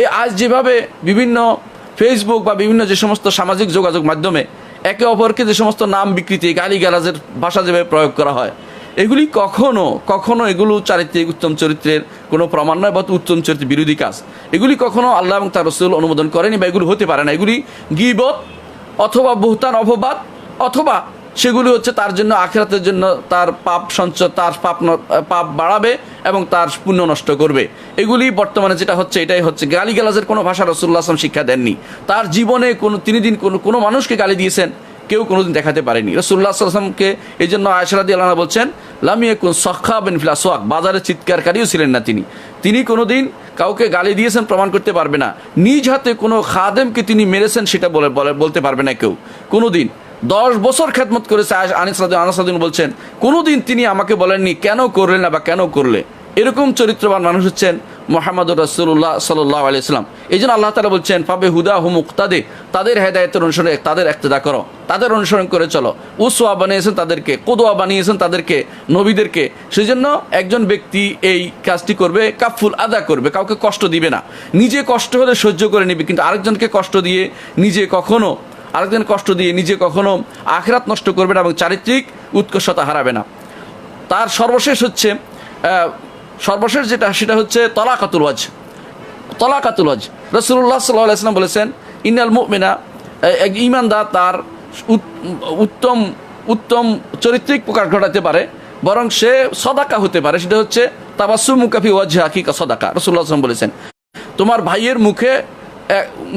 এই আজ যেভাবে বিভিন্ন ফেসবুক বা বিভিন্ন যে সমস্ত সামাজিক যোগাযোগ মাধ্যমে একে অপরকে যে সমস্ত নাম বিকৃতি গালি গালাজের ভাষা যেভাবে প্রয়োগ করা হয়, এগুলি কখনো কখনো এগুলো চারিত্রিক উত্তম চরিত্রের কোনো প্রমাণ নয় বা উত্তম চরিত্রের বিরোধী কাজ। এগুলি কখনো আল্লাহ এবং তার রসুল অনুমোদন করেনি বা এগুলি হতে পারে না। এগুলি গিবত অথবা বহুতান অপবাদ অথবা সেগুলি হচ্ছে তার জন্য আখেরাতের জন্য তার পাপ সঞ্চয়, তার পাপ পাপ বাড়াবে এবং তার পুণ্য নষ্ট করবে। এগুলি বর্তমানে যেটা হচ্ছে, এটাই হচ্ছে গালি গালাজের কোনো ভাষা রসুল্লাহ আসলাম শিক্ষা দেননি। তার জীবনে কোনো তিনি দিন কোনো কোনো মানুষকে গালি দিয়েছেন, কেউ কোনোদিন দেখাতে পারেনি। রসুল্লাহ আসলামকে এই জন্য আয়সারাদি আল্লাহ বলছেন লামিয়ে কোন সখা বেন ফিলা সোয়াক বাজারে চিৎকারকারীও ছিলেন না তিনি। তিনি কোনোদিন কাউকে গালি দিয়েছেন প্রমাণ করতে পারবে না। নিজ হাতে কোনো খাদেমকে তিনি মেরেছেন সেটা বলে- বলতে পারবে না কেউ। কোনোদিন। দশ বছর খেদমত করেছে আনিস আনাসাদিন বলছেন, কোনোদিন তিনি আমাকে বলেননি কেন করলেন না বা কেন করলে? এরকম চরিত্রবান মানুষ হচ্ছেন মোহাম্মদ রসুল্লাহ সাল্লাহ আলিয়াল্লাম এই জন্য আল্লাহ তালা বলছেন পাবে হুদা হু মুক্তাদে, তাদের হেদায়তের অনুসরণে তাদের একতেদা করো, তাদের অনুসরণ করে চলো। উসোয়া বানিয়েছেন তাদেরকে কোদোয়া বানিয়েছেন তাদেরকে, নবীদেরকে। সেই জন্য একজন ব্যক্তি এই কাজটি করবে কাফুল আদা করবে, কাউকে কষ্ট দিবে না। নিজে কষ্ট হলে সহ্য করে নিবে, কিন্তু আরেকজনকে কষ্ট দিয়ে নিজে কখনো আরেকজন কষ্ট দিয়ে নিজে কখনো আখরাত নষ্ট করবে না এবং চারিত্রিক উৎকর্ষতা হারাবে না। তার সর্বশেষ হচ্ছে সর্বশেষ যেটা, সেটা হচ্ছে তলাকাতুল ওয়াজ তলাকাতুল ওয়াজ রসুল্লাহ সাল্লাহ বলেছেন ইনাল মুমিনা ইমানদার তার উত- উত্তম উত্তম চরিত্রিক প্রকাশ ঘটাতে পারে, বরং সে সদাকা হতে পারে। সেটা হচ্ছে তাবাসু মুকাফি ওয়াজ হাকিকা সদাকা। রসুল্লাহ আসলাম বলেছেন, তোমার ভাইয়ের মুখে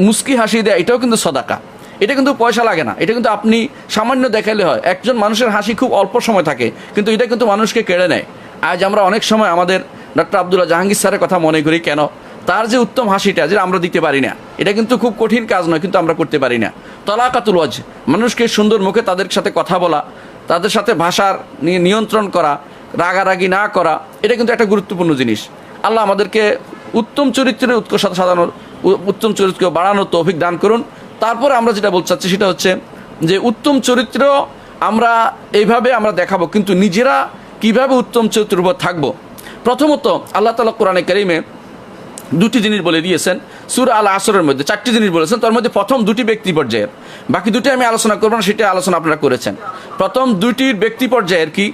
মুস্কি হাসি দেয়, এটাও কিন্তু সদাকা। এটা কিন্তু পয়সা লাগে না। এটা কিন্তু আপনি সামান্য দেখালে হয়। একজন মানুষের হাসি খুব অল্প সময় থাকে, কিন্তু এটা কিন্তু মানুষকে কেড়ে নেয়। আজ আমরা অনেক সময় আমাদের ডক্টর আবদুল্লাহ জাহাঙ্গীর স্যারের কথা মনে করি, কেন? তার যে উত্তম হাসিটা যেটা আমরা দিতে পারি না, এটা কিন্তু খুব কঠিন কাজ নয়, কিন্তু আমরা করতে পারি না। তলাকাতুল ওয়াজ, মানুষকে সুন্দর মুখে তাদের সাথে কথা বলা, তাদের সাথে ভাষার নিয়ন্ত্রণ করা, রাগারাগি না করা, এটা কিন্তু একটা গুরুত্বপূর্ণ জিনিস। আল্লাহ আমাদেরকে উত্তম চরিত্রের উৎকর্ষতা সাজানোর উ- উত্তম চরিত্রকে বাড়ানোর তৌফিক দান করুন। তারপরে আমরা যেটা বলতে চাচ্ছি সেটা হচ্ছে যে উত্তম চরিত্র আমরা এইভাবে আমরা দেখাবো, কিন্তু নিজেরা কীভাবে উত্তম চরিত্রের উপর থাকব? প্রথমত আল্লাহ তালা কোরআনে কারিমে দুটি জিনিস বলে দিয়েছেন, সুর আল আসরের মধ্যে চারটি জিনিস বলেছেন, তার মধ্যে প্রথম দুটি ব্যক্তি পর্যায়ের। বাকি দুটি আমি আলোচনা করব না, সেটা আলোচনা আপনারা করেছেন। প্রথম দুটির ব্যক্তি পর্যায়ের কি?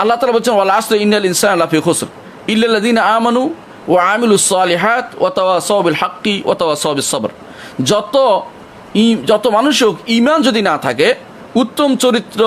আল্লাহ তালা বলছেন ওয়াল আসর ইন্নাল ইনসান আল্লাফি খুসর ইল্লাদিন আমানু ও আমিলু সালিহাত ও তাওয়া সবিল হাক্কি ও তাওয়া সবিল সবর। যত যত মানুষ হোক ইমান যদি না থাকে, উত্তম চরিত্র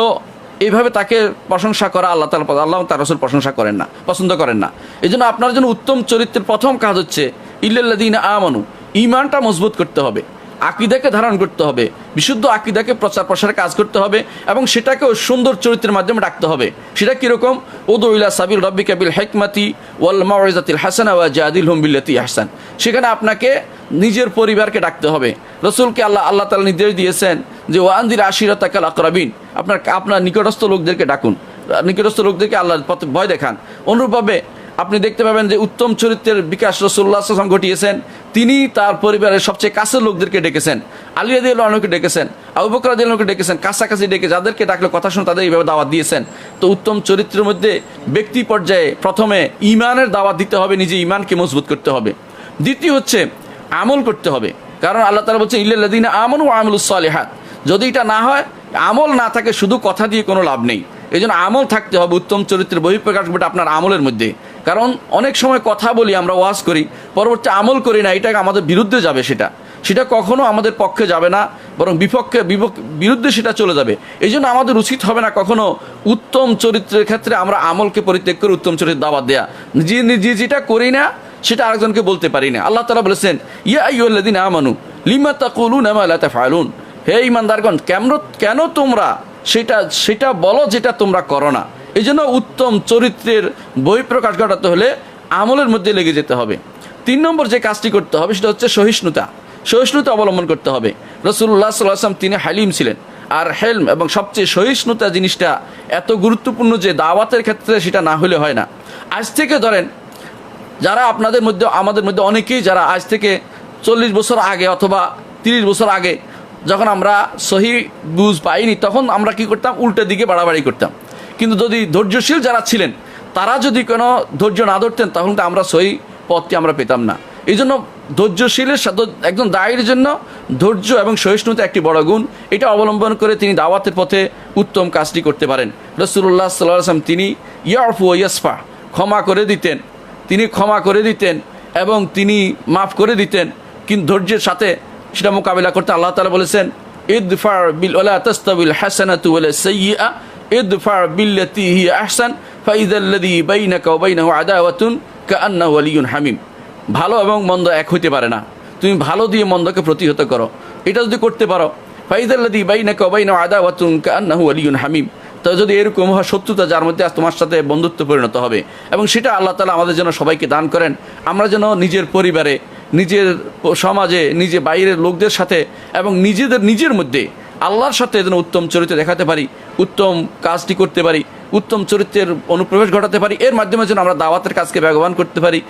এইভাবে তাকে প্রশংসা করা আল্লাহ তালা আল্লাহ তার রসুল প্রশংসা করেন না, পছন্দ করেন না। এই জন্য আপনার জন্য উত্তম চরিত্রের প্রথম কাজ হচ্ছে ইল্লাদিন আমানু ইমানটা মজবুত করতে হবে। আকিদাকে ধারণ করতে হবে। বিশুদ্ধ আকিদাকে প্রচার প্রসারে কাজ করতে হবে এবং সেটাকেও সুন্দর চরিত্রের মাধ্যমে ডাকতে হবে। সেটা কীরকম? ওদুল্লা সাবিল রব্বি কাবিল হেকমাতি ওয়াল মাওয়াজাতিল হাসান ওয়া জাদিল হুম বিল্লাতি হাসান সেখানে আপনাকে নিজের পরিবারকে ডাকতে হবে। রসুলকে আল্লাহ আল্লাহ তালা নির্দেশ দিয়েছেন যে ওয়ান্দির আশিরতাকাল আকরাবিন। আপনার আপনার নিকটস্থ লোকদেরকে ডাকুন। নিকটস্থ লোকদেরকে আল্লাহর পথে ভয় দেখান। অনুরূপভাবে আপনি দেখতে পাবেন যে উত্তম চরিত্রের বিকাশ রসুল্লাহ আসলাম ঘটিয়েছেন। তিনি তার পরিবারের সবচেয়ে কাছের লোকদেরকে ডেকেছেন। আলী রাদি আল্লাহকে ডেকেছেন, আবু বকর আল্লাহকে ডেকেছেন, কাছাকাছি ডেকে যাদেরকে ডাকলে কথা শুনে তাদের এইভাবে দাওয়াত দিয়েছেন। তো উত্তম চরিত্রের মধ্যে ব্যক্তি পর্যায়ে প্রথমে ইমানের দাওয়াত দিতে হবে, নিজে ইমানকে মজবুত করতে হবে। দ্বিতীয় হচ্ছে আমল করতে হবে। কারণ আল্লাহ তালা বলছেন ইল্লাদিন আমন ও আমলুসালেহাত যদি এটা না হয়, আমল না থাকে শুধু কথা দিয়ে কোনো লাভ নেই। এই আমল থাকতে হবে উত্তম চরিত্রের বহিঃপ্রকাশ ঘটে আপনার আমলের মধ্যে। কারণ অনেক সময় কথা বলি, আমরা ওয়াজ করি, পরবর্তী আমল করি না, এটা আমাদের বিরুদ্ধে যাবে সেটা। সেটা কখনো আমাদের পক্ষে যাবে না, বরং বিপক্ষে বিপক- বিরুদ্ধে সেটা চলে যাবে। এই জন্য আমাদের উচিত হবে না কখনো উত্তম চরিত্রের ক্ষেত্রে আমরা আমলকে পরিত্যাগ করে উত্তম চরিত্র দাওয়াত দেয়া। যে নিজে যেটা করি না, সেটা আরেকজনকে বলতে পারি না। আল্লাহ তালা বলেছেন, ইয়া আইয়ুল্লাদিন আমানু, লিমা তাকুলুন আমা লা তাফআলুন? হে ইমানদারগণ কেমন কেন তোমরা সেটা সেটা বলো যেটা তোমরা করো না? এই জন্য উত্তম চরিত্রের বই প্রকাশ ঘটাতে হলে আমলের মধ্যে লেগে যেতে হবে। তিন নম্বর যে কাজটি করতে হবে সেটা হচ্ছে সহিষ্ণুতা। সহিষ্ণুতা অবলম্বন করতে হবে। রসুল্লাহ সাল্লাম তিনি হালিম ছিলেন। আর হেলম এবং সবচেয়ে সহিষ্ণুতা জিনিসটা এত গুরুত্বপূর্ণ যে দাওয়াতের ক্ষেত্রে সেটা না হলে হয় না। আজ থেকে ধরেন, যারা আপনাদের মধ্যে, আমাদের মধ্যে অনেকেই যারা আজ থেকে চল্লিশ বছর আগে অথবা তিরিশ বছর আগে যখন আমরা সহি বুঝ পাইনি, তখন আমরা কি করতাম? উল্টো দিকে বাড়াবাড়ি করতাম। কিন্তু যদি ধৈর্যশীল যারা ছিলেন, তারা যদি কোনো ধৈর্য না ধরতেন তখন তো আমরা সহি পথটি আমরা পেতাম না। এই জন্য ধৈর্যশীলের একজন দায়ের জন্য ধৈর্য এবং সহিষ্ণুতা একটি বড় গুণ। এটা অবলম্বন করে তিনি দাওয়াতের পথে উত্তম কাজটি করতে পারেন। রসুল্লাহ সাল্লাহ আসলাম তিনি ইয়ারফু ইয়াসফা, ক্ষমা করে দিতেন। তিনি ক্ষমা করে দিতেন এবং তিনি মাফ করে দিতেন। কিন্তু ধৈর্যের সাথে সেটা মোকাবিলা করতে আল্লাহ তালা বলেছেন, ইদফার বিল ওলা তস্তাবিল হাসানাতু ওয়ালা সাইয়্যা ইদফার বিল্লাতি হিয়া আহসান ফাইদাল্লাযী বাইনাকা বাইনাহু আদাওয়াতুন, কাআন্নাহু ওয়ালিয়্যুন হামিম। ভালো এবং মন্দ এক হইতে পারে না। তুমি ভালো দিয়ে মন্দকে প্রতিহত করো। এটা যদি করতে পারো ফাইদাল্লাযী বাইনাকা বাইনাহু আদাওয়াতুন, কাআন্নাহু ওয়ালিয়্যুন হামিম। তো যদি এরকম হয় শত্রুতা যার মধ্যে আজ তোমার সাথে বন্ধুত্ব পরিণত হবে, এবং সেটা আল্লাহ তালা আমাদের জন্য সবাইকে দান করেন, আমরা যেন নিজের পরিবারে, নিজের সমাজে, নিজে বাইরের লোকদের সাথে, এবং নিজেদের, নিজের মধ্যে আল্লাহর সাথে যেন উত্তম চরিত্র দেখাতে পারি, উত্তম কাজটি করতে পারি, উত্তম চরিত্রের অনুপ্রবেশ ঘটাতে পারি, এর মাধ্যমে যেন আমরা দাওয়াতের কাজকে ব্যবহার করতে পারি।